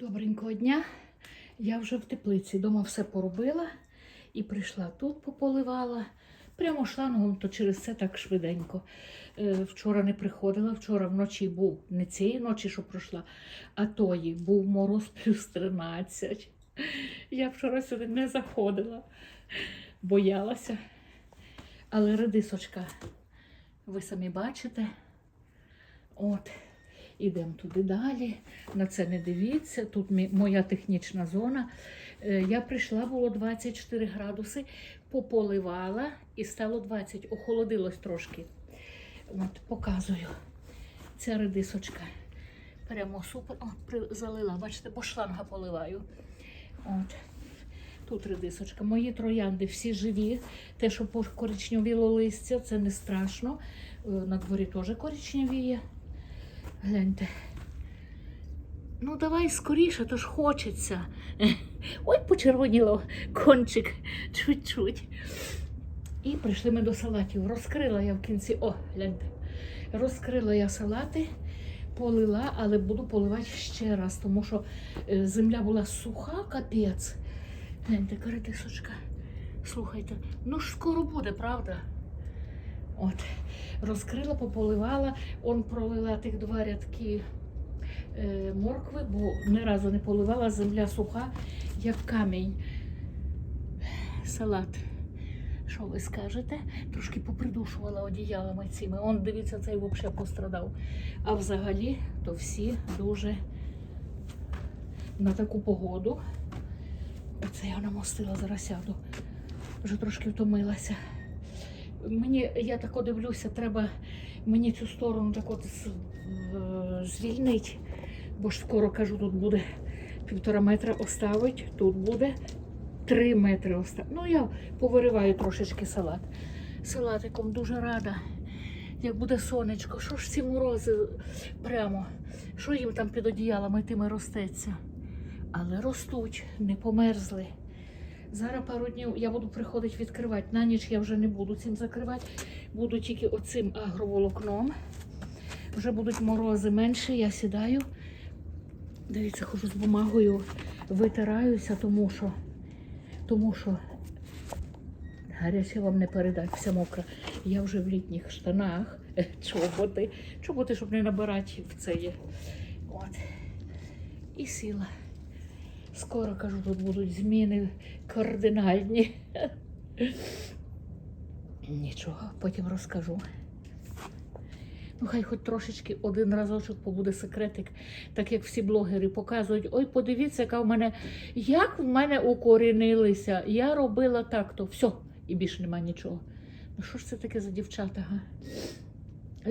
Добренького дня. Я вже в теплиці. Дома все поробила і прийшла тут, пополивала. Прямо шлангом, то через це так швиденько. Е, Вчора не приходила, вчора вночі був не цієї ночі, що пройшла, а тої був мороз плюс 13. Я вчора сюди не заходила, боялася. Але редисочка, ви самі бачите. От, ідемо туди далі. На це не дивіться. Тут моя технічна зона. Е, Я прийшла, було 24 градуси, пополивала і стало 20. Охолодилось трошки. От, показую. Ця редисочка. Прямо супер. При- залила, бачите, бо шланга поливаю. От. Тут редисочка. Мої троянди всі живі. Те, що коричневіло листя, це не страшно. Е, На дворі теж коричневіє. Гляньте. Ну, давай скоріше, то ж хочеться. Ой, почервоніло кончик чуть-чуть. І прийшли ми до салатів. Розкрила я в кінці. О, гляньте. Розкрила я салати, полила, але буду поливати ще раз, тому що е, земля була суха, капець. Гляньте, каратисочка. Слухайте, ну ж скоро буде, правда? От, розкрила, пополивала, он пролила тих два рядки е, моркви, бо ні разу не поливала, земля суха, як камінь. Салат. Що ви скажете? Трошки попридушувала одіялами цими. Он, дивіться, цей взагалі пострадав. А взагалі, то всі дуже на таку погоду. Оце я намостила, зараз сяду. Вже трошки втомилася. Мені, я так дивлюся, треба мені цю сторону так от звільнити, бо ж скоро кажу, тут буде півтора метра оставить, тут буде три метри оставить. Ну, я повириваю трошечки салат. Салатиком дуже рада. Як буде сонечко, що ж ці морози прямо, що їм там під одіялами тими ростеться. Але ростуть, не померзли. Зараз пару днів я буду приходити відкривати. На ніч я вже не буду цим закривати. Буду тільки оцим агроволокном. Вже будуть морози менші, я сідаю. Дивіться, хожу з бумагою, витираюся, тому що, тому що гаряче вам не передать, вся мокра. Я вже в літніх штанах, чоботи, чоботи, щоб не набирати в це є. От. І сіла. Скоро кажу, тут будуть зміни кардинальні. Нічого, потім розкажу. Ну, хай хоч трошечки один разочок побуде секретик, так як всі блогери показують. Ой, подивіться, яка в мене, як в мене укорінилися. Я робила так-то. Все, і більше нема нічого. Ну що ж це таке за дівчата? Га?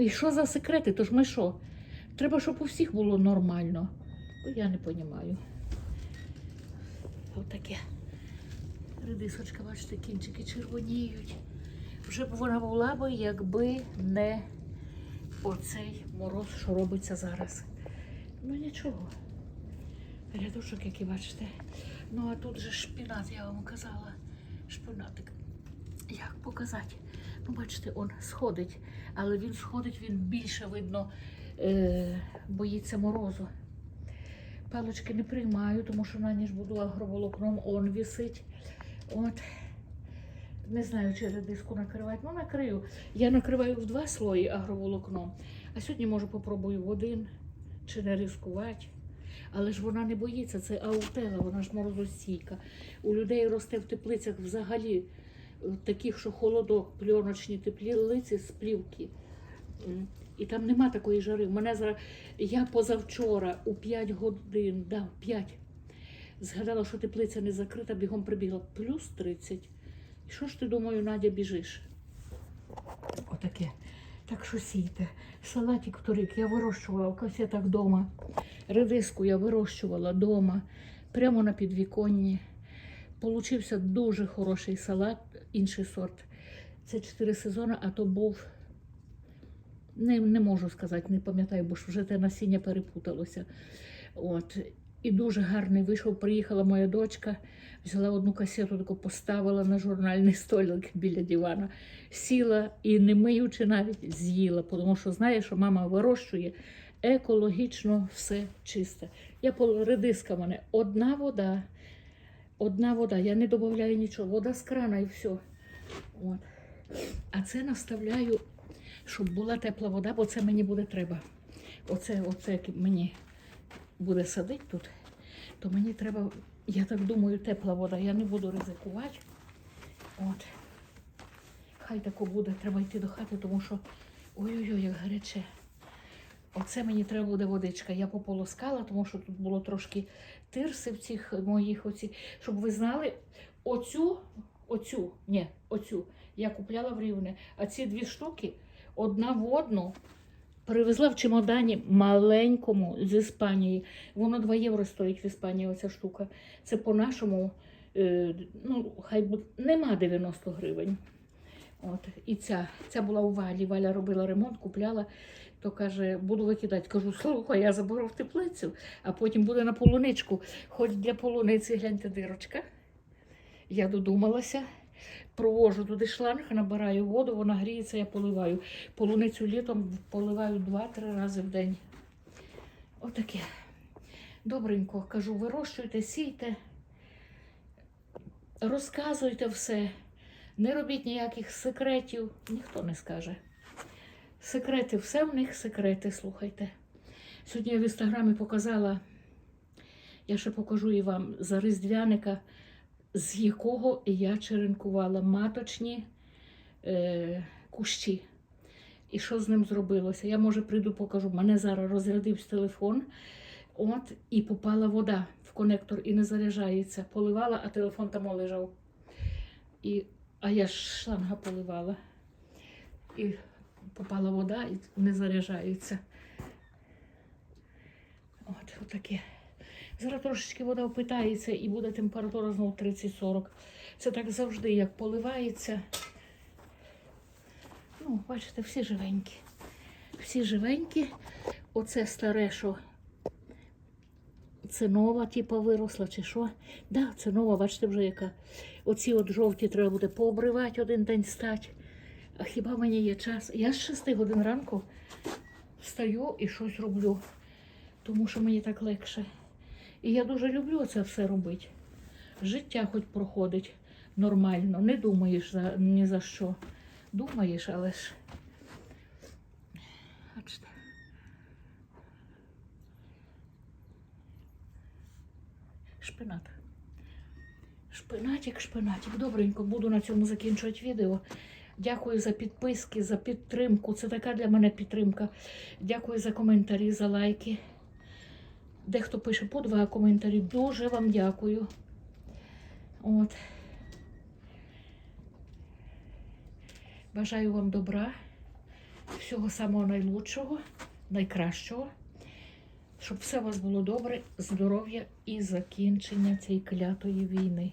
І що за секрети? Тож ми що? Треба, щоб у всіх було нормально. Я не розумію. Отаке. Редисочка, бачите, кінчики червоніють. Вже б вона була би, якби не оцей мороз, що робиться зараз. Ну нічого. Рядочок, який бачите. Ну а тут же шпінат, я вам казала. Шпинатик. Як показати? Ну, бачите, он сходить, але він сходить, він більше видно е, боїться морозу. Палочки не приймаю, тому що на ніж буду агроволокном, он висить. От. Не знаю, чи редиску накривати. Ну, накрию. Я накриваю в два слої агроволокном. А сьогодні, може, попробую в один, чи не ризикувати. Але ж вона не боїться, це аутела, вона ж морозостійка. У людей росте в теплицях взагалі е, таких, що холодок, пльоночні теплиці з плівки. І там нема такої жари. Мене зараз я позавчора у 5 годин, да, в 5, згадала, що теплиця не закрита, бігом прибігла. Плюс 30. І що ж ти думаю, Надя, біжиш? Отаке. Так що сійте. Салатик торік я вирощувала в касетах вдома. Редиску я вирощувала вдома, прямо на підвіконні. Получився дуже хороший салат, інший сорт. Це 4 сезони, а то був не, не можу сказати, не пам'ятаю, бо ж вже те насіння перепуталося. От. І дуже гарний вийшов. Приїхала моя дочка, взяла одну касету, таку поставила на журнальний столик біля дивана, сіла і не миючи навіть з'їла, тому що знає, що мама вирощує екологічно все чисте. Я редиска мене одна вода. Одна вода. Я не додаю нічого. Вода з крана і все. От. А це наставляю, щоб була тепла вода, бо це мені буде треба. Оце, оце мені буде садити тут, то мені треба, я так думаю, тепла вода. Я не буду ризикувати. От. Хай тако буде, треба йти до хати, тому що ой-ой-ой, як гаряче. Оце мені треба буде водичка. Я пополоскала, тому що тут було трошки тирси в цих моїх оці. Щоб ви знали, оцю, оцю, ні, оцю я купляла в Рівне. А ці дві штуки одна в одну привезла в чемодані маленькому з Іспанії. Воно 2 євро стоїть в Іспанії, оця штука. Це по-нашому, е, ну, хай буде, нема 90 гривень. От, і ця, ця була у Валі. Валя робила ремонт, купляла, то каже, буду викидати. Кажу, слухай, я заберу в теплицю, а потім буде на полуничку. Хоч для полуниці гляньте дирочка. Я додумалася, провожу туди шланг, набираю воду, вона гріється, я поливаю. Полуницю літом поливаю 2-3 рази в день. Отаке. Добренько, кажу, вирощуйте, сійте, розказуйте все. Не робіть ніяких секретів, ніхто не скаже. Секрети, все в них секрети, слухайте. Сьогодні я в інстаграмі показала, я ще покажу і вам за різдвяника, з якого я черенкувала маточні е, кущі. І що з ним зробилося? Я, може, прийду, покажу. Мене зараз розрядився телефон, от, і попала вода в конектор і не заряджається. Поливала, а телефон там лежав. І а я ж шланга поливала. І попала вода і не заряджається. От, отаке. Зараз трошечки вода впитається і буде температура знову 30-40. Це так завжди, як поливається. Ну, бачите, всі живенькі. Всі живенькі. Оце старе, що це нова, типу, виросла, чи що? Да, це нова, бачите, вже яка. Оці от жовті треба буде пообривати один день стати. А хіба мені є час? Я з 6 годин ранку встаю і щось роблю, тому що мені так легше. І я дуже люблю це все робити. Життя хоч проходить нормально, не думаєш за, ні за що. Думаєш, але ж. Шпинат. Шпинатик, шпинатик. Добренько, буду на цьому закінчувати відео. Дякую за підписки, за підтримку. Це така для мене підтримка. Дякую за коментарі, за лайки. Дехто пише по два коментарі. Дуже вам дякую. От. Бажаю вам добра, всього самого найлучшого, найкращого, щоб все у вас було добре, здоров'я і закінчення цієї клятої війни.